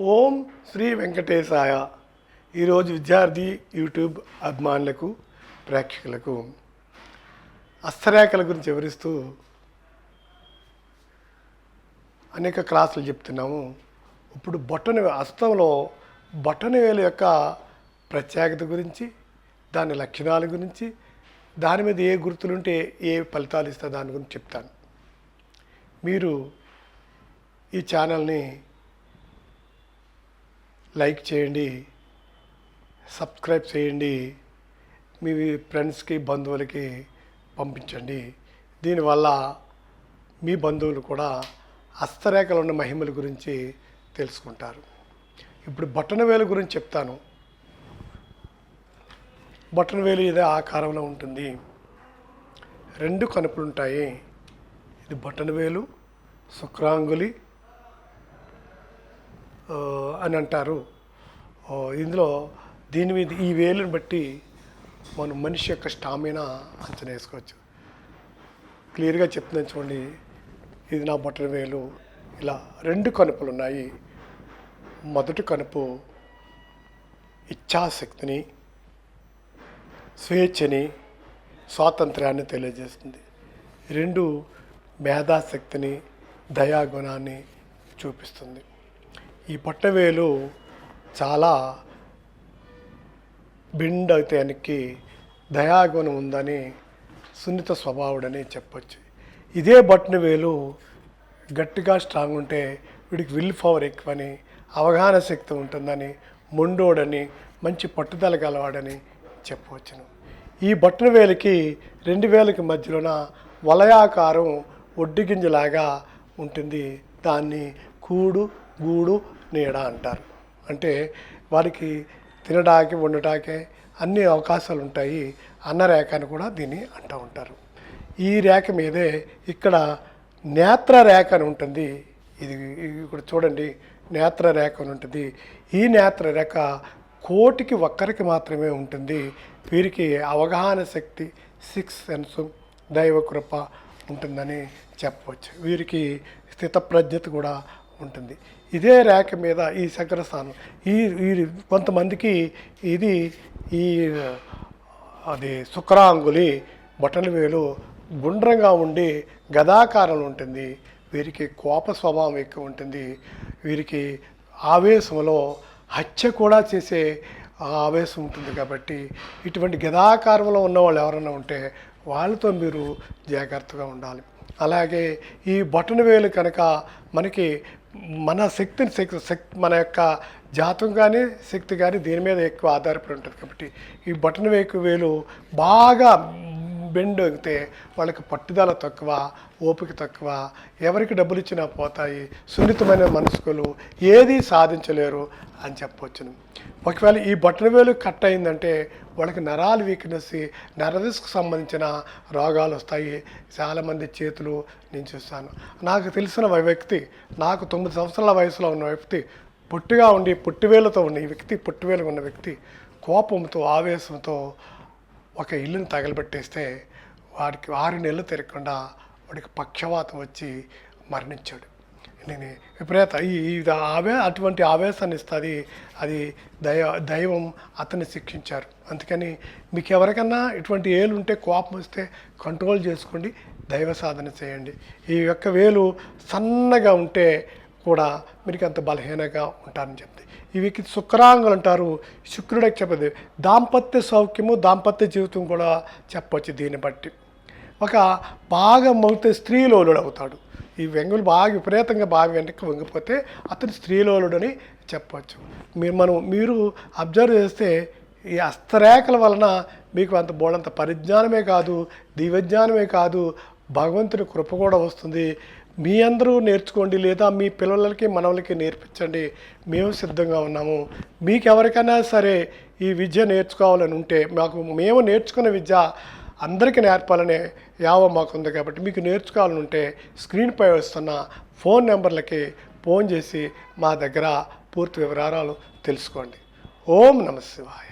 ఓం శ్రీ వెంకటేశాయ. ఈరోజు విద్యార్థి యూట్యూబ్ అభిమానులకు ప్రేక్షకులకు అస్తరేఖల గురించి వివరిస్తూ అనేక క్లాసులు చెప్తున్నాము. ఇప్పుడు బొట్టన అస్తంలో బొట్టనవేలు యొక్క ప్రత్యేకత గురించి దాని లక్షణాల గురించి దాని మీద ఏ గుర్తులుంటే ఏ ఫలితాలు ఇస్తా దాని గురించి చెప్తాను. మీరు ఈ ఛానల్ని లైక్ చేయండి సబ్స్క్రైబ్ చేయండి మీ ఫ్రెండ్స్కి బంధువులకి పంపించండి. దీనివల్ల మీ బంధువులు కూడా హస్తరేఖలు ఉన్న మహిమల గురించి తెలుసుకుంటారు. ఇప్పుడు బొట్టన వేలు గురించి చెప్తాను. బటన్ వేలు ఇదే ఆకారంలో ఉంటుంది. రెండు కనుపులు ఉంటాయి ఇది బటన్ వేలు శుక్రాంగులి అని అంటారు. ఇందులో దీని మీద ఈ వేలుని బట్టి మనం మనిషి యొక్క స్టామినా అంచనా వేసుకోవచ్చు. క్లియర్గా చెప్తున్నాను చూడండి. ఇది నా బొట్టన వేలు. ఇలా రెండు కనుపులు ఉన్నాయి. మొదటి కనుపు ఇచ్ఛాశక్తిని స్వేచ్ఛని స్వాతంత్ర్యాన్ని తెలియజేస్తుంది. రెండు మేధాశక్తిని దయాగుణాన్ని చూపిస్తుంది. ఈ పొట్టవేలు చాలా బిండ్ అవుతానికి దయాగుణం ఉందని సున్నిత స్వభావుడని చెప్పొచ్చు. ఇదే బట్టిన వేలు గట్టిగా స్ట్రాంగ్ ఉంటే వీడికి విల్ పవర్ ఎక్కువని అవగాహన శక్తి ఉంటుందని మొండోడని మంచి పట్టుదల గలవాడని చెప్పవచ్చును. ఈ బొట్టన వేలికి రెండు వేలకి మధ్యలోన వలయాకారం ఒడ్డు గింజలాగా ఉంటుంది. దాన్ని కూడు గూడు నీడ అంటారు. అంటే వారికి తినడానికి ఉండటానికి అన్ని అవకాశాలు ఉంటాయి అన్న రేఖ అని కూడా దీన్ని అంటూ ఉంటారు. ఈ రేఖ మీదే ఇక్కడ నేత్ర రేఖ అని ఉంటుంది. ఇది ఇక్కడ చూడండి నేత్ర రేఖ అని ఉంటుంది. ఈ నేత్ర రేఖ కోటికి ఒక్కరికి మాత్రమే ఉంటుంది. వీరికి అవగాహన శక్తి సిక్స్ సెన్స్ దైవకృప ఉంటుందని చెప్పవచ్చు. వీరికి స్థితప్రజ్ఞత కూడా ఉంటుంది. ఇదే ర్యాక్ మీద ఈ శంకరస్థానం ఈ ఈ కొంతమందికి ఇది ఈ అది శుక్రాంగులి బొటన వేలు గుండ్రంగా ఉండి గదాకారం ఉంటుంది. వీరికి కోప స్వభావం ఎక్కువ ఉంటుంది. వీరికి ఆవేశంలో హత్య కూడా చేసే ఆవేశం ఉంటుంది కాబట్టి ఇటువంటి గదాకారంలో ఉన్న వాళ్ళు ఎవరైనా ఉంటే వాళ్ళతో మీరు జాగ్రత్తగా ఉండాలి. అలాగే ఈ బొటన వేలు కనుక మనకి మన శక్తిని శక్తి శక్తి మన యొక్క జాతం కానీ శక్తి కానీ దీని మీద ఎక్కువ ఆధారపడి ఉంటుంది. కాబట్టి ఈ బటన్ వేకు వేలు బాగా బెండ్ అయితే వాళ్ళకి పట్టుదల తక్కువ ఓపిక తక్కువ ఎవరికి డబ్బులు ఇచ్చినా పోతాయి సున్నితమైన మనసుకులు ఏది సాధించలేరు అని చెప్పవచ్చును ఒకవేళ ఈ బొట్టన వేలు కట్ అయిందంటే వాళ్ళకి నరాలు వీక్నెస్ నరదిస్కు సంబంధించిన రోగాలు వస్తాయి. చాలామంది చేతులు నేను చూస్తాను నాకు తెలిసిన వ్యక్తి నాకు తొమ్మిది సంవత్సరాల వయసులో ఉన్న వ్యక్తి పుట్టిగా ఉండి పుట్టివేలతో ఉన్న వ్యక్తి పుట్టివేలుగా ఉన్న వ్యక్తి కోపంతో ఆవేశంతో ఒక ఇల్లుని తగలబెట్టేస్తే వాడికి ఆరు నెలలు తిరగకుండా వాడికి పక్షవాతం వచ్చి మరణించాడు. నేను విపరీత ఈ ఇది ఆవే అటువంటి ఆవేశాన్ని ఇస్తుంది. అది దైవ దైవం అతన్ని శిక్షించారు. అందుకని మీకు ఎవరికన్నా ఇటువంటి ఏలు ఉంటే కోపం వస్తే కంట్రోల్ చేసుకోండి దైవ సాధన చేయండి. ఈ యొక్క వేలు సన్నగా ఉంటే కూడా మీకు అంత బలహీనంగా ఉంటారని చెప్తే ఇవి శుక్రాంగులు అంటారు. శుక్రుడికి చెప్పదు. దాంపత్య సౌఖ్యము దాంపత్య జీవితం కూడా చెప్పవచ్చు దీన్ని బట్టి. ఒక బాగా మౌతే స్త్రీలోలుడు అవుతాడు. ఈ వ్యంగులు బాగా విపరీతంగా బాగా వెనక్కి వంగిపోతే అతను స్త్రీలోలుడని చెప్పవచ్చు మీరు మనం మీరు అబ్జర్వ్ చేస్తే ఈ హస్తరేఖల వలన మీకు అంత బోడంత పరిజ్ఞానమే కాదు దివ్యజ్ఞానమే కాదు భగవంతుని కృప కూడా వస్తుంది. మీ అందరూ నేర్చుకోండి లేదా మీ పిల్లలకి మనవలకి నేర్పించండి. మేము సిద్ధంగా ఉన్నాము. మీకు ఎవరికైనా సరే ఈ విద్య నేర్చుకోవాలని ఉంటే మాకు మేము నేర్చుకున్న విద్య అందరికీ నేర్పాలనే యావ మాకుంది కాబట్టి మీకు నేర్చుకోవాలని ఉంటే స్క్రీన్పై వస్తున్న ఫోన్ నెంబర్లకి ఫోన్ చేసి మా దగ్గర పూర్తి వివరాలు తెలుసుకోండి. ఓం నమ శివాయ